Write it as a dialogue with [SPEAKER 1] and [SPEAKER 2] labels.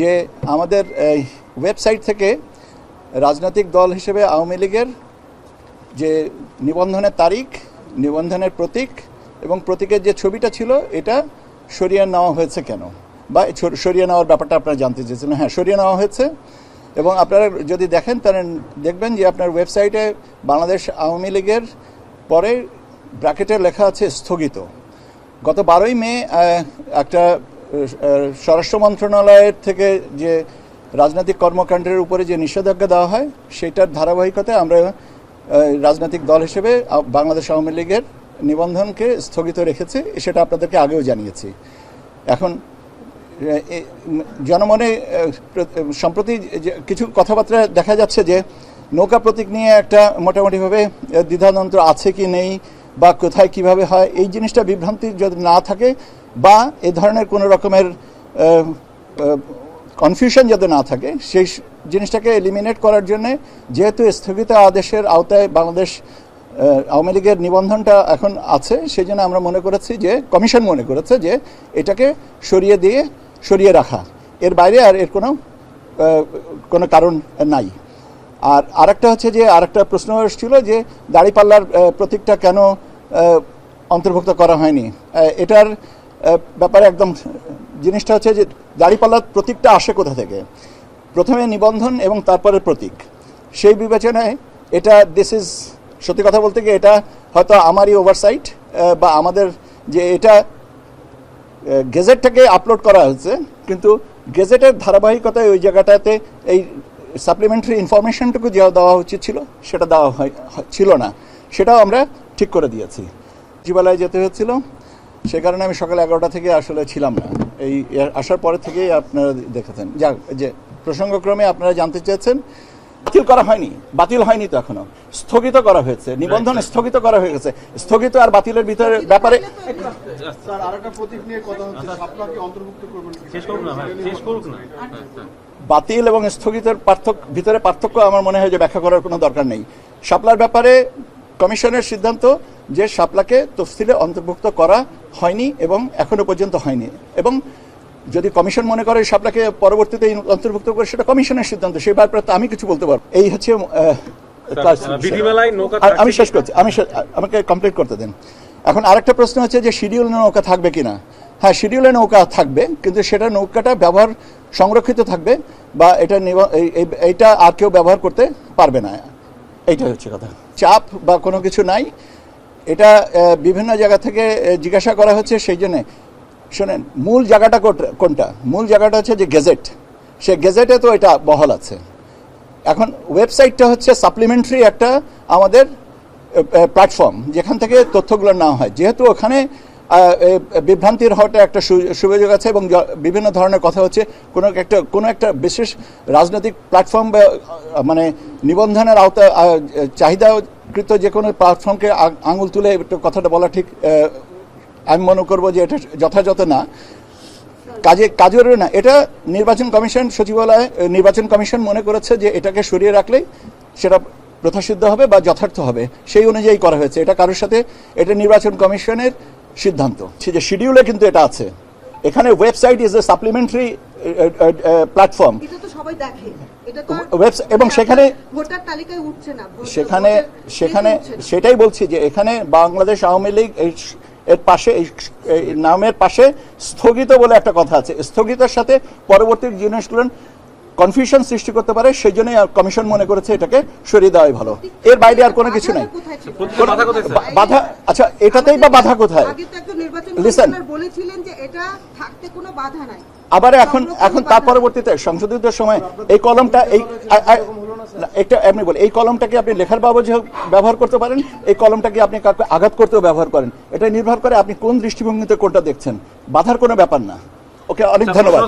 [SPEAKER 1] যে আমাদের ওয়েবসাইট থেকে রাজনৈতিক দল হিসেবে আওয়ামী লীগের যে নিবন্ধনের তারিখ, নিবন্ধনের প্রতীক এবং প্রতীকের যে ছবিটা ছিল, এটা সরিয়ে নেওয়া হয়েছে কেন? বা সরিয়ে নেওয়ার ব্যাপারটা আপনারা জানতে চেয়েছিলেন। হ্যাঁ সরিয়ে নেওয়া হয়েছে এবং আপনারা যদি দেখেন, তাহলে দেখবেন যে আপনার ওয়েবসাইটে বাংলাদেশ আওয়ামী লীগের পরে ব্র্যাকেটে লেখা আছে স্থগিত। গত বারোই মে একটা স্বরাষ্ট্র মন্ত্রণালয়ের থেকে যে রাজনৈতিক কর্মকাণ্ডের উপরে যে নিষেধাজ্ঞা দেওয়া হয়, সেটার ধারাবাহিকতায় আমরা রাজনৈতিক দল হিসেবে বাংলাদেশ আওয়ামী লীগের নিবন্ধনকে স্থগিত রেখেছি, সেটা আপনাদেরকে আগেও জানিয়েছি। এখন জনমনে সম্প্রতি কিছু কথাবার্তা দেখা যাচ্ছে যে নৌকা প্রতীক নিয়ে একটা মোটামুটিভাবে দ্বিধাদ্বন্দ্ব আছে কি নেই বা কোথায় কীভাবে হয়, এই জিনিসটা বিভ্রান্তি যদি না থাকে বা এ ধরনের কোনো রকমের কনফিউশন যাতে না থাকে, সেই জিনিসটাকে এলিমিনেট করার জন্য যেহেতু স্থগিত আদেশের আওতায় বাংলাদেশ আওয়ামী লীগের নিবন্ধনটা এখন আছে, সেই জন্য আমরা মনে করেছি যে কমিশন মনে করেছে যে, এটাকে সরিয়ে দিয়ে সরিয়ে রাখা। এর বাইরে আর এর কোনো কোনো কারণ নাই। আর আরেকটা হচ্ছে যে, আরেকটা প্রশ্ন এসেছিল যে, দাড়িপাল্লার প্রতীকটা কেন অন্তর্ভুক্ত করা হয়নি? এটার ব্যাপারে একদম জিনিসটা হচ্ছে যে দাড়িপাল্লার প্রতীকটা আসে কোথা থেকে? প্রথমে নিবন্ধন এবং তারপরে প্রতীক। সেই বিবেচনায় এটা দিস ইজ সত্যি কথা বলতে গিয়ে এটা হয়তো আমারই ওভারসাইট বা আমাদের যে এটা গেজেটটাকে আপলোড করা হয়েছে, কিন্তু গেজেটের ধারাবাহিকতায় ওই জায়গাটাতে এই সাপ্লিমেন্টারি ইনফরমেশনটুকু যা দেওয়া উচিত ছিল, সেটা দেওয়া হয় ছিল না। সেটাও আমরা ঠিক করে দিয়েছি। সচিবালয়ে যেতে হয়েছিল সে কারণে আমি সকাল এগারোটা থেকে আসলে ছিলাম না। এই আসার পরে থেকেই আপনারা দেখেছেন। যাক যে প্রসঙ্গক্রমে আপনারা জানতে চেয়েছেন বাতিল করা হয়নি বাতিল হয়নি তো এখনও। স্থগিত করা হয়েছে নিবন্ধন স্থগিত করা হয়ে গেছে। স্থগিত আর বাতিলের ভিতরে ব্যাপারে
[SPEAKER 2] স্যার আরেকটা প্রতীক নিয়ে কথা হচ্ছে। সাপলাকে অন্তর্ভুক্ত করবেন কি?
[SPEAKER 3] শেষ করুক না ভাই। শেষ করুক না।
[SPEAKER 1] বাতিল এবং স্থগিতের পার্থক্য ভিতরে পার্থক্য আমার মনে হয় যে ব্যাখ্যা করার কোনো দরকার নেই। শাপলার ব্যাপারে কমিশনের সিদ্ধান্ত যে শাপলাকে তফসিলে অন্তর্ভুক্ত করা হয়নি এবং এখনও পর্যন্ত হয়নি। এবং যদি কমিশন মনে করে শাপলাকে পরবর্তীতে অন্তর্ভুক্ত করে সেটা কমিশনের সিদ্ধান্ত সেই ব্যাপারে তো আমি কিছু বলতে পারব। এই হচ্ছে আমি শেষ করছি আমি আমাকে কমপ্লিট করতে দিন। এখন আরেকটা প্রশ্ন হচ্ছে যে শিডিউল নৌকা থাকবে কিনা? হ্যাঁ শিডিউলে নৌকা থাকবে কিন্তু সেটা নৌকাটা ব্যবহার সংরক্ষিত থাকবে বা এটা এইটা আর কেউ ব্যবহার করতে পারবে না। এইটা হচ্ছে কথা। চাপ বা কোনো কিছু নাই। এটা বিভিন্ন জায়গা থেকে জিজ্ঞাসা করা হচ্ছে সেই জন্যে। শোনেন মূল জায়গাটা কোনটা? মূল জায়গাটা হচ্ছে যে গেজেট। সে গেজেটে তো এটা বহাল আছে। এখন ওয়েবসাইটটা হচ্ছে সাপ্লিমেন্টারি একটা আমাদের প্ল্যাটফর্ম যেখান থেকে তথ্যগুলো নেওয়া হয়। যেহেতু ওখানে বিভ্রান্তির হওয়াটা একটা সুযোগ আছে এবং বিভিন্ন ধরনের কথা হচ্ছে। কোনো একটা কোনো একটা বিশেষ রাজনৈতিক প্ল্যাটফর্ম মানে নিবন্ধনের আওতা আহ, চাহিদাকৃত যে কোনো প্ল্যাটফর্মকে আঙুল তুলে একটু কথাটা বলা ঠিক আমি মনে করব যে এটা যথাযথ না। কাজে, কাজেরও না, এটা নির্বাচন কমিশন সচিবালয় নির্বাচন কমিশন মনে করেছে যে এটাকে সরিয়ে রাখলেই সেটা প্রথাসিদ্ধ হবে বা যথার্থ হবে। সেই অনুযায়ী করা হয়েছে। এটা কারোর সাথে, এটা নির্বাচন কমিশনের সিদ্ধান্ত। সে যে শিডিউলে কিন্তু এটা আছে। এখানে website is a supplementary platform
[SPEAKER 4] সবাই দেখে। এটা তো
[SPEAKER 1] ওয়েবস- এবং সেখানে-
[SPEAKER 4] ভোটার তালিকায় উঠছে না
[SPEAKER 1] সেখানে সেখানে। সেটাই বলছি যে এখানে বাংলাদেশ আওয়ামী লীগ এই এর পাশে এই নামের পাশে স্থগিত বলে একটা কথা আছে। স্থগিতের সাথে পরবর্তী জিনিসগুলো কনফিউশন সৃষ্টি করতে পারে সেই জন্যই কমিশন মনে করেছে এটাকে সরিয়ে দেওয়াই ভালো। এর বাইরে আর কোনো কিছু নাই।
[SPEAKER 3] বাধা
[SPEAKER 1] আচ্ছা এটাতেই বা বাধা কোথায়?
[SPEAKER 4] আগে তো একজন নির্বাচন
[SPEAKER 1] Listen.
[SPEAKER 4] কমিশনার বলেছিলেন যে এটা থাকতে কোনো বাধা নাই।
[SPEAKER 1] আবার এখন এখন তার পরবর্তীতে সংশোধিত সময় এই কলমটা, এই একটা এমনি বলে এই কলমটাকে আপনি লেখার বাবদ ব্যবহার করতে পারেন, এই কলমটাকে আপনি কাউকে আঘাত করতেও ব্যবহার করেন। এটা নির্ভর করে আপনি কোন দৃষ্টিভঙ্গিতে কোনটা দেখছেন। বাধার কোনো ব্যাপার না। ওকে, অনেক ধন্যবাদ।